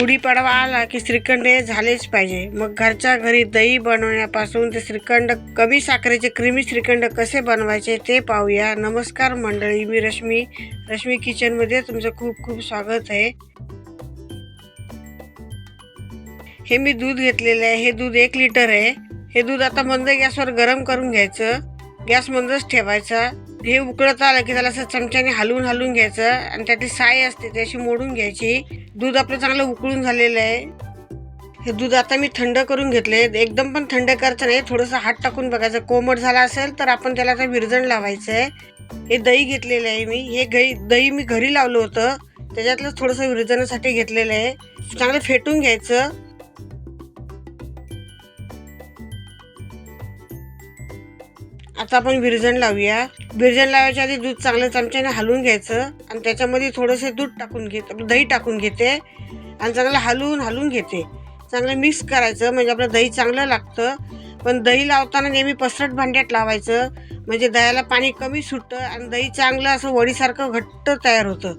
गुढीपाडवा आला की श्रीखंड हे झालेच पाहिजे. मग घरच्या घरी दही बनवण्यापासून ते श्रीखंड कमी साखरेचे क्रिमी श्रीखंड कसे बनवायचे ते पाहूया. नमस्कार मंडळी मी रश्मी. रश्मी किचनमध्ये तुमचं खूप खूप स्वागत आहे. हे मी दूध घेतलेलं आहे. हे दूध एक लिटर आहे. हे दूध आता मंद गॅसवर गरम करून घ्यायचं. गॅस मंदच ठेवायचा. हे उकळत आलं की त्याला असं चमच्याने हलवून हलवून घ्यायचं आणि त्यातली साय असते ती अशी मोडून घ्यायची. दूध आपलं चांगलं उकळून झालेलं आहे. हे दूध आता मी थंड करून घेतले एकदम पण थंड करायचं नाही. थोडंसं हात टाकून बघायचं. कोमट झाला असेल तर आपण त्याला आता विरजण लावायचं आहे हे दही घेतलेलं आहे मी. हे गही दही मी घरी लावलं होतं. त्याच्यातलं थोडंसं विरजनासाठी घेतलेलं आहे. चांगलं फेटून घ्यायचं. आता आपण विरजण लावूया. विरजण लावायच्या आधी दूध चांगलं चमच्याने हलवून घ्यायचं. आणि त्याच्यामध्ये थोडंसं दूध टाकून घेत आपलं दही टाकून घेते. आणि चांगलं हलवून हलवून घेते. चांगलं मिक्स करायचं. म्हणजे आपलं दही चांगलं लागतं. पण दही लावताना नेहमी पसरट भांड्यात लावायचं. म्हणजे दह्याला पाणी कमी सुटतं आणि दही चांगलं असं वडीसारखं घट्ट तयार होतं.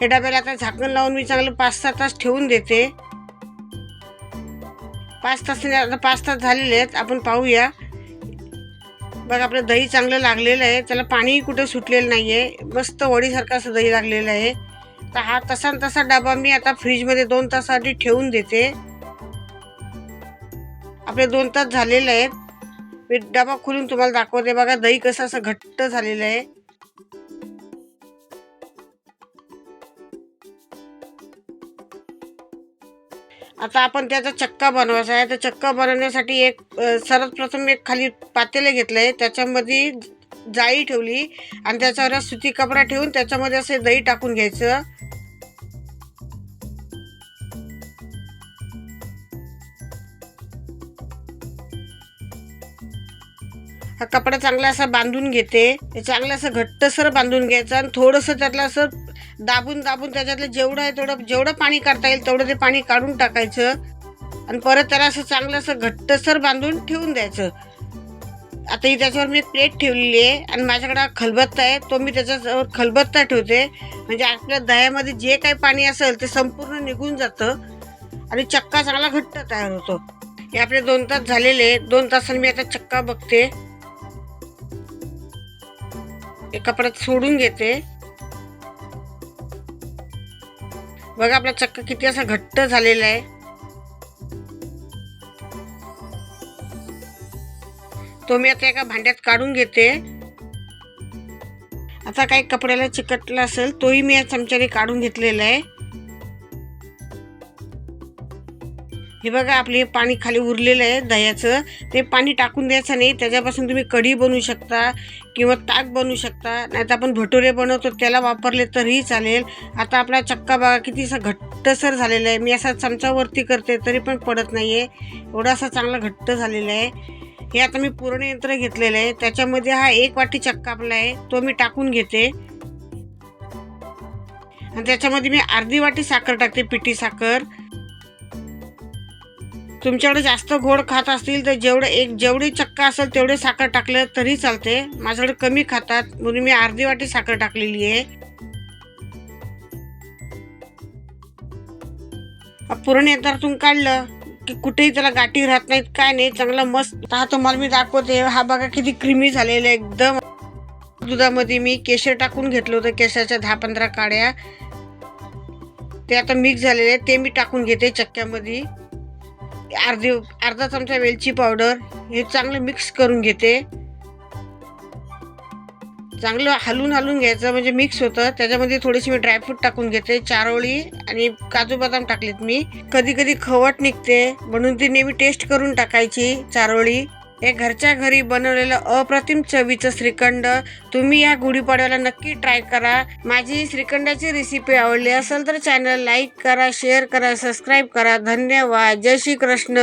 हे डब्याला आता झाकण लावून मी चांगलं पाच सहा तास ठेवून देते. पाच तास आता पाच तास झालेले आहेत. आपण पाहूया. बघा आपलं दही चांगलं लागलेलं आहे. त्याला पाणीही कुठं सुटलेलं नाही आहे मस्त वडीसारखं असं दही लागलेलं आहे. तर हा तसा न तसा डबा मी आता फ्रीजमध्ये दोन तासासाठी ठेवून देते. आपले दोन तास झालेले आहेत. मी डबा खोलून तुम्हाला दाखवते. बघा दही कसं असं घट्ट झालेलं आहे. आता आपण त्याचा चक्का बनवायचा आहे. तर चक्का बनवण्यासाठी एक सर्वप्रथम सर्वात प्रथम एक खाली पातेले घेतलं आहे त्याच्यामध्ये जाळी ठेवली आणि त्याच्यावर सुती कपडा ठेवून त्याच्यामध्ये असे दही टाकून घ्यायचं. हा कपडा चांगला असा बांधून घेते. हे चांगलं असं घट्टसर बांधून घ्यायचं आणि थोडंसं त्यातलं असं दाबून दाबून त्याच्यातलं जेवढं आहे तेवढं जेवढं पाणी काढता येईल तेवढं ते पाणी काढून टाकायचं. आणि परत त्याला असं चांगलं असं घट्टसर बांधून ठेवून द्यायचं. आता ही त्याच्यावर मी प्लेट ठेवलेली आहे आणि माझ्याकडे खलबत्ता आहे. तो मी त्याच्यावर खलबत्ता ठेवते. म्हणजे आपल्या दह्यामध्ये जे काही पाणी असेल ते संपूर्ण निघून जातं. आणि चक्का चांगला घट्ट तयार होतो. हे आपले दोन तास झालेले दोन तासांनी मी आता चक्का बघते. हे कपड्यात सोडून घेते. बघा आपला चक्क किती असा घट्ट झालेला आहे. तो मी आता एका भांड्यात काढून घेते. आता काही कपड्याला चिकटला असेल तोही मी या चमच्याने काढून घेतलेला आहे. हे बघा आपले पाणी खाली उरलेलं आहे दह्याचं. ते पाणी टाकून द्यायचं नाही त्याच्यापासून तुम्ही कढी बनवू शकता किंवा ताक बनवू शकता. नाही तर आपण भटुरे बनवतो त्याला वापरले तरीही चालेल. आता आपला चक्का बघा किती असा घट्टसर झालेला आहे. मी असा चमचावरती करते तरी पण पडत नाही आहे एवढा असा चांगला घट्ट झालेला आहे. हे आता मी पूर्ण यंत्र घेतलेलं आहे. त्याच्यामध्ये हा एक वाटी चक्का आपला आहे तो मी टाकून घेते. आणि त्याच्यामध्ये मी अर्धी वाटी साखर टाकते पिठी साखर. तुमच्याकडे जास्त गोड खात असतील तर जेवढं एक जेवढी चक्का असेल तेवढे साखर टाकलं तरी चालते. माझ्याकडे कमी खातात. म्हणून मी अर्धी वाटी साखर टाकलेली आहे. पुरण यंत्रातून काढलं की कुठेही त्याला गाठी राहत नाहीत काय नाही. चांगला मस्त. हा तुम्हाला मी दाखवते. हा बघा किती क्रीमी झालेला आहे एकदम. दुधामध्ये मी केशर टाकून घेतलं होतं केशराच्या दहा पंधरा काड्या. ते आता मिक्स झालेले ते मी टाकून घेते चक्क्यामध्ये. अर्धी अर्धा चमचा वेलची पावडर हे चांगलं मिक्स करून घेते. चांगलं हलवून हलून घ्यायचं म्हणजे मिक्स होतं. त्याच्यामध्ये थोडीशी मी ड्रायफ्रूट टाकून घेते चारोळी आणि काजू बदाम टाकलेत मी. कधी कधी खवट निघते म्हणून ती नेहमी टेस्ट करून टाकायची चारोळी हे घरच्या घरी बनवलेलं अप्रतिम चवीचं श्रीखंड तुम्ही या गुढीपाडव्याला नक्की ट्राय करा. माझी श्रीखंडाची रेसिपी आवडली असेल तर चॅनल लाईक करा शेअर करा सबस्क्राईब करा. धन्यवाद. जय श्री कृष्ण